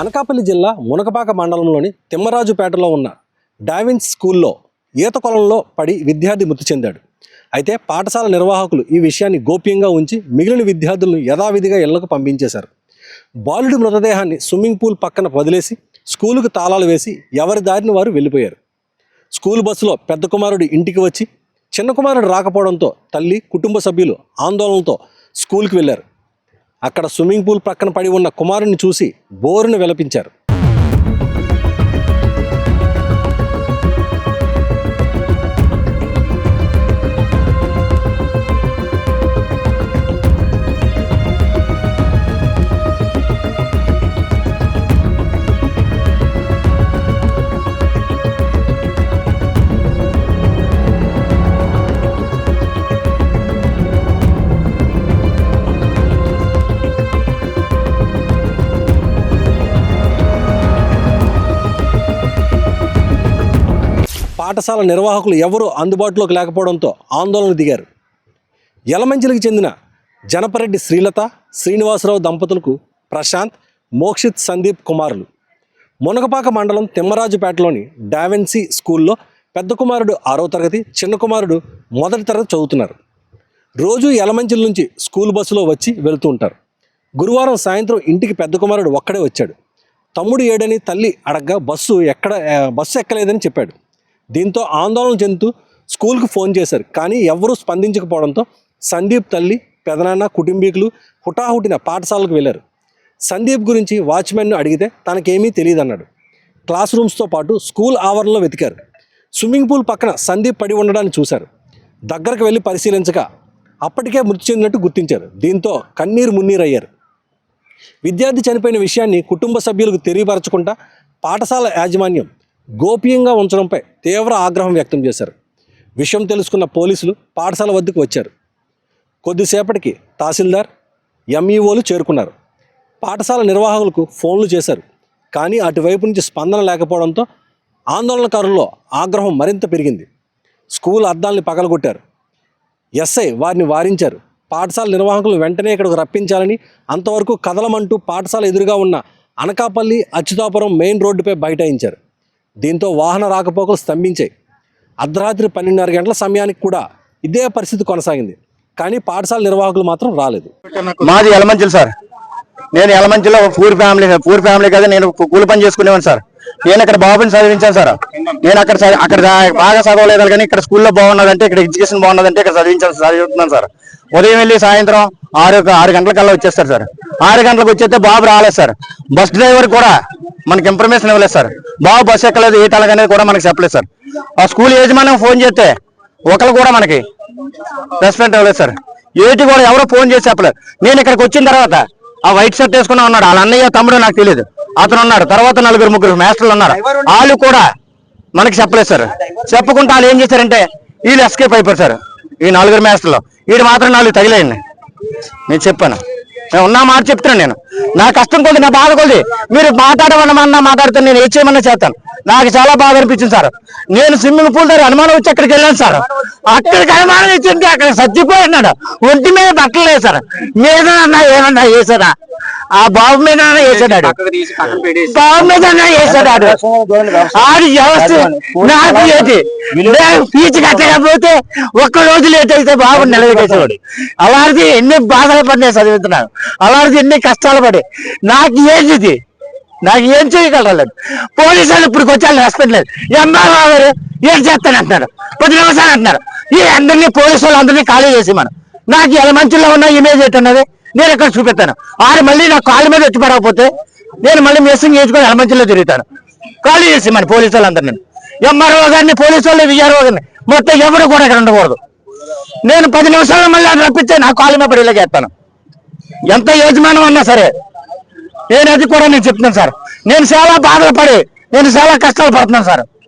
అనకాపల్లి జిల్లా మునకపాక మండలంలోని తిమ్మరాజుపేటలో ఉన్న డావిన్స్ స్కూల్లో ఈత కొలంలో పడి విద్యార్థి మృతి చెందాడు. అయితే పాఠశాల నిర్వాహకులు ఈ విషయాన్ని గోప్యంగా ఉంచి మిగిలిన విద్యార్థులను యథావిధిగా ఇళ్ళకు పంపించేశారు. బాలుడి మృతదేహాన్ని స్విమ్మింగ్ పూల్ పక్కన వదిలేసి స్కూలుకు తాళాలు వేసి ఎవరి దారిని వారు వెళ్ళిపోయారు. స్కూల్ బస్సులో పెద్ద కుమారుడు ఇంటికి వచ్చి చిన్న కుమారుడు రాకపోవడంతో తల్లి కుటుంబ సభ్యులు ఆందోళనతో స్కూల్కి వెళ్ళారు. అక్కడ స్విమ్మింగ్ పూల్ పక్కన పడి ఉన్న కుమారుని చూసి బోరును విలపించారు. పాఠశాల నిర్వాహకులు ఎవరూ అందుబాటులోకి లేకపోవడంతో ఆందోళన దిగారు. యలమంచిలికి చెందిన జనపరెడ్డి శ్రీలత శ్రీనివాసరావు దంపతులకు ప్రశాంత్ మోక్షిత్ సందీప్ కుమారులు. మునగపాక మండలం తిమ్మరాజుపేటలోని డావెన్సీ స్కూల్లో పెద్ద కుమారుడు ఆరో తరగతి చిన్న కుమారుడు మొదటి తరగతి చదువుతున్నారు. రోజు యలమంచిల నుంచి స్కూల్ బస్సులో వచ్చి వెళుతూ ఉంటారు. గురువారం సాయంత్రం ఇంటికి పెద్ద కుమారుడు ఒక్కడే వచ్చాడు. తమ్ముడు ఏడని తల్లి అడగ్గా బస్సు ఎక్కడ బస్సు ఎక్కలేదని చెప్పాడు. దీంతో ఆందోళన చెందుతూ స్కూల్కి ఫోన్ చేశారు. కానీ ఎవరూ స్పందించకపోవడంతో సందీప్ తల్లి పెదనాన్న కుటుంబీకులు హుటాహుటిన పాఠశాలకు వెళ్ళారు. సందీప్ గురించి వాచ్మెన్ను అడిగితే తనకేమీ తెలియదన్నాడు క్లాస్ రూమ్స్తో పాటు స్కూల్ ఆవరణలో వెతికారు. స్విమ్మింగ్ పూల్ పక్కన సందీప్ పడి ఉండడాన్ని చూశారు. దగ్గరకు వెళ్ళి పరిశీలించగా అప్పటికే మృతి చెందినట్టు గుర్తించారు. దీంతో కన్నీరు మున్నీరయ్యారు విద్యార్థి చనిపోయిన విషయాన్ని కుటుంబ సభ్యులకు తెలియపరచకుండా పాఠశాల యాజమాన్యం గోప్యంగా ఉంచడంపై తీవ్ర ఆగ్రహం వ్యక్తం చేశారు. విషయం తెలుసుకున్న పోలీసులు పాఠశాల వద్దకు వచ్చారు. కొద్దిసేపటికి తహసీల్దార్ ఎంఈఓలు చేరుకున్నారు. పాఠశాల నిర్వాహకులకు ఫోన్లు చేశారు. కానీ అటువైపు నుంచి స్పందన లేకపోవడంతో ఆందోళనకారుల్లో ఆగ్రహం మరింత పెరిగింది. స్కూల్ అద్దాల్ని పగలగొట్టారు. ఎస్ఐ వారిని వారించారు. పాఠశాల నిర్వాహకులు వెంటనే ఇక్కడికి రప్పించాలని అంతవరకు కదలమంటూ పాఠశాల ఎదురుగా ఉన్న అనకాపల్లి అచ్యుతాపురం మెయిన్ రోడ్డుపై బైఠాయించారు. దీంతో వాహన రాకపోకలు స్తంభించాయి. అర్ధరాత్రి పన్నెండున్నర గంటల సమయానికి కూడా ఇదే పరిస్థితి కొనసాగింది. కానీ పాఠశాల నిర్వాహకులు మాత్రం రాలేదు. మాది ఎలమంచిల్ సార్. నేను ఎలమంచిలో పూర్ ఫ్యామిలీ పూర్ ఫ్యామిలీ కదా నేను కూలి పని చేసుకునేవాను సార్. నేను ఇక్కడ బాబుని చదివించాను సార్. నేను అక్కడ అక్కడ బాగా చదవలేదు కానీ ఇక్కడ స్కూల్లో బాగున్నదంటే ఇక్కడ ఎడ్యుకేషన్ బాగున్నదంటే ఇక్కడ చదివించాను చదువుతున్నాను సార్. ఉదయం వెళ్ళి సాయంత్రం ఆరు ఆరు గంటలకల్లా వచ్చేస్తారు సార్. ఆరు గంటలకు వచ్చేస్తే బాబు రాలేదు సార్. బస్ డ్రైవర్ కూడా మనకి ఇన్ఫర్మేషన్ ఇవ్వలేదు సార్. బాబు బస్సు ఎక్కలేదు ఏ అనేది కూడా మనకి చెప్పలేదు సార్. ఆ స్కూల్ యజమాని ఫోన్ చేస్తే ఒకరు కూడా మనకి రెస్పెక్ట్ ఇవ్వలేదు సార్. ఏటి కూడా ఎవరో ఫోన్ చేసి చెప్పలేదు. నేను ఇక్కడికి వచ్చిన తర్వాత ఆ వైట్ షర్ట్ వేసుకున్నా ఉన్నాడు వాళ్ళ అన్నయ్య తమ్ముడు నాకు తెలియదు అతను ఉన్నాడు తర్వాత నలుగురు ముగ్గురు మాస్టర్లు ఉన్నారు. వాళ్ళు కూడా మనకి చెప్పలేదు సార్. చెప్పుకుంటే వాళ్ళు ఏం చేశారంటే వీళ్ళు ఎస్కేప్ అయిపోయారు సార్. ఈ నలుగురు మాస్టర్లు. వీడు మాత్రం నాలుగు తగిలేయండి. నేను చెప్పాను. నేను ఉన్నా మాట చెప్తున్నాను నేను. నా కష్టం కొద్ది నా బాధ కొద్ది. మీరు మాట్లాడమన్నా మాట్లాడితే నేను ఏం చేయమన్నా చేస్తాను. నాకు చాలా బాధ అనిపించింది సార్. నేను స్విమ్మింగ్ పూల్ దగ్గర అనుమానం వచ్చి అక్కడికి వెళ్ళాను సార్. అక్కడికి అనుమానం ఇచ్చింది అక్కడ సర్దిపోయినాడు. ఒంటి మీద బట్టలు లేదు సార్. మీద ఏమన్నా వేసారా ఆ బాబు మీద వేసాడు బాబు మీద వేసాడు ఆడు వ్యవస్థ నాకు ఏంటి? ఫీజు కట్టకపోతే ఒక్క రోజు లేట్ అయితే బాబు నిలబెట్టేసేవాడు అలాంటిది ఎన్ని బాధలు పడి నేను చదువుతున్నాను అలాంటిది ఎన్ని కష్టాలు పడి. నాకు ఏంటి ఇది? నాకు ఏం చేయగలలేదు పోలీసు వాళ్ళు ఇప్పుడు వచ్చి రెస్పెక్ట్ లేదు. ఎంఆర్ఓ గారు ఏం చేస్తాను అంటున్నారు పది నిమిషాలు అంటున్నారు. ఈ అందరినీ పోలీసు వాళ్ళు అందరినీ ఖాళీ చేసి మనం. నాకు ఎలా మంచుల్లో ఉన్న ఇమేజ్ ఏంటన్నది నేను ఇక్కడ చూపిస్తాను ఆరు మళ్ళీ నా కాళ్ళ మీద వచ్చి పడకపోతే నేను మళ్ళీ మెస్సింగ్ చేసుకొని ఎలమంచిలో తిరుగుతాను. ఖాళీ చేసి మన పోలీసు వాళ్ళందరినీ ఎంఆర్ఓ గారిని పోలీసు వాళ్ళు విఆర్ఓ గారిని మొత్తం ఎవరు కూడా ఇక్కడ ఉండకూడదు. నేను పది నిమిషాలు మళ్ళీ రప్పించే నా కాళ్ళ మీద పడి ఇలా చేస్తాను. ఎంత యజమానం అన్నా సరే నేను అది కూడా నేను చెప్తున్నాను సార్. నేను చాలా బాధలు పడి నేను చాలా కష్టాలు పడుతున్నాను సార్.